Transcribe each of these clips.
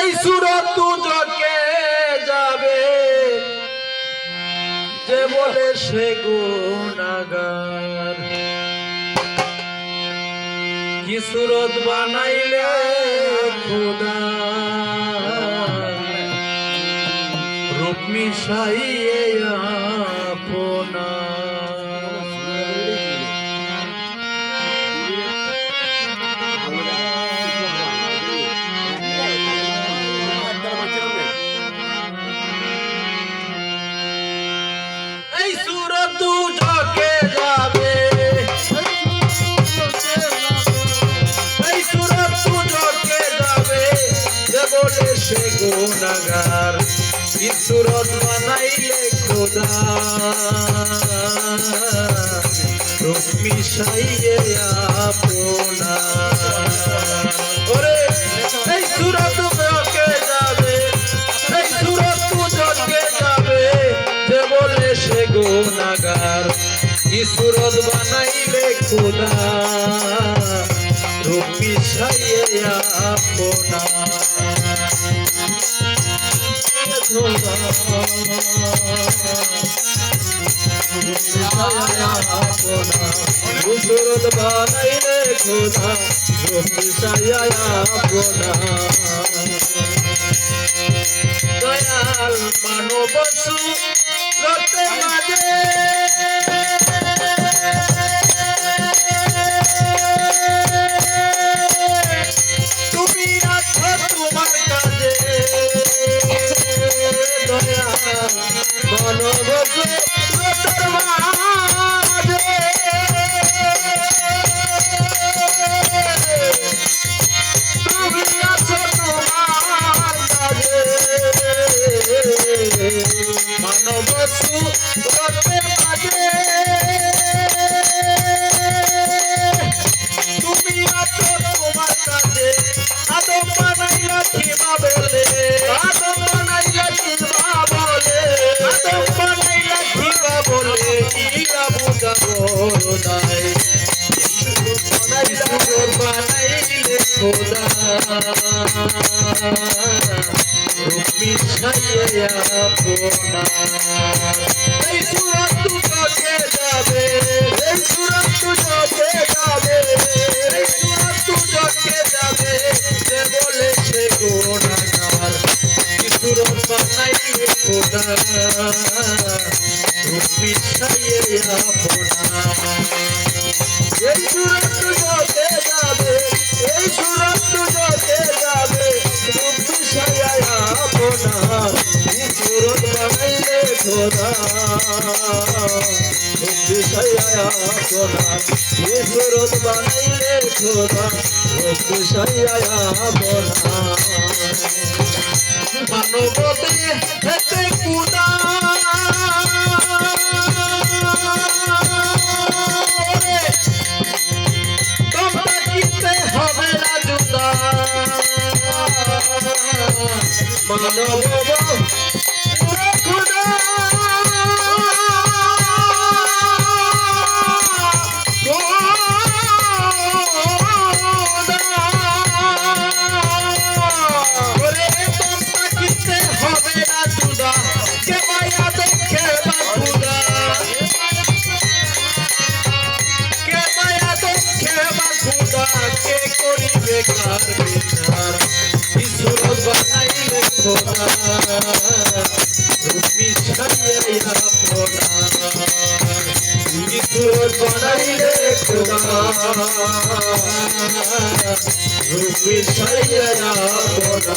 এই সুরত তুজকে যাবে যে বলে সে গুণাগার। কি সুরত বানাইলে খোদা? রূপ মিশাইয়ে সে গুণাগার কি সুরত বানাইলে খোদা? রূপ মিশাইয়ে গুণাগার কি সুরত বানাইলে খোদা। রূপ মিশাইয়ে আপনা। বানাইলে খোদা। রূপ মিশাইয়া আপনা। মানব মাঝে। বুঝাবো বানাইলে খোদা। রূপি ছাইয়া পোনা এই সুরত তুজকে যাবে, এই সুরত তুজকে যাবে এই সুরত তুজকে যাবে যে বলে সে গুণাগার কি সুরত বানাইলে খোদা রূপি ছাইয়া পোনা এই সুরত তুজকে যাবে আপনা আপনা আপনা মানবতে কে করিবে কার বিচার? বানাইলে খোদা রূপি ছাইয়ে আপনা ঈশ্বর বানাইলে খোদা রূপি ছাইয়ে আপনা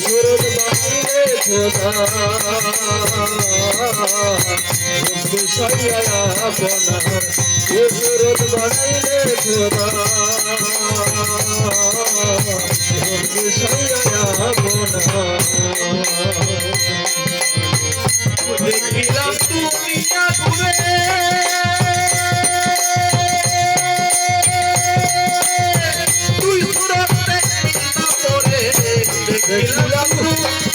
সুরত বানাইলে খোদা বানাইলে খোদা দেখিলাম তুমি আগুনে তুই সুরত পরে দেখিলাম তুমি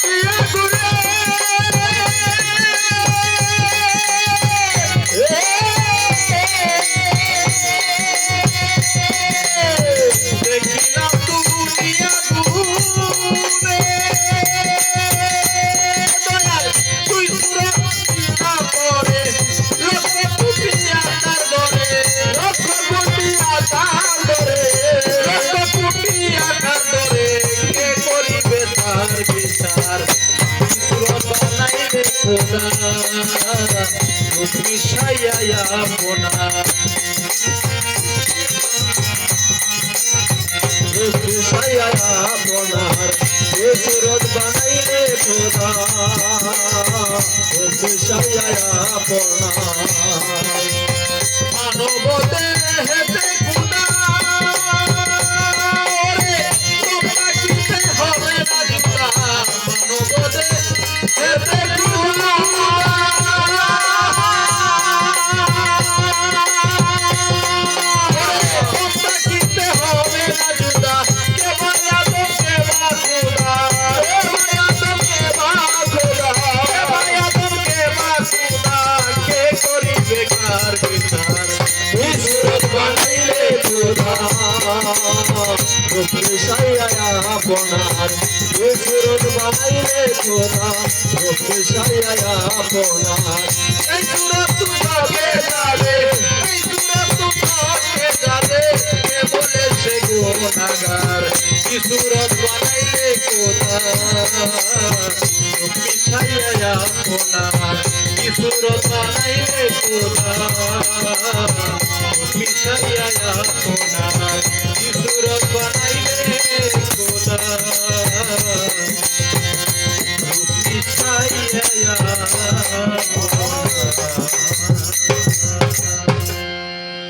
খোদা রূপ মিশাইয়া আপনার রূপ মিশাইয়া আপনার এ সুরত দেহেতে আপনার। সুরত বানাইলে খোদা রূপ সাইয়া আপনার। এই সুরত তুঝাবে যাবে এই সুরত তুঝাবে যাবে কে বলেছে গুনাগার কি সুরত বানাইলে খোদা রূপ সাইয়া আপনার। কি সুরত বানাইলে খোদা মিশাইয়া আপনার।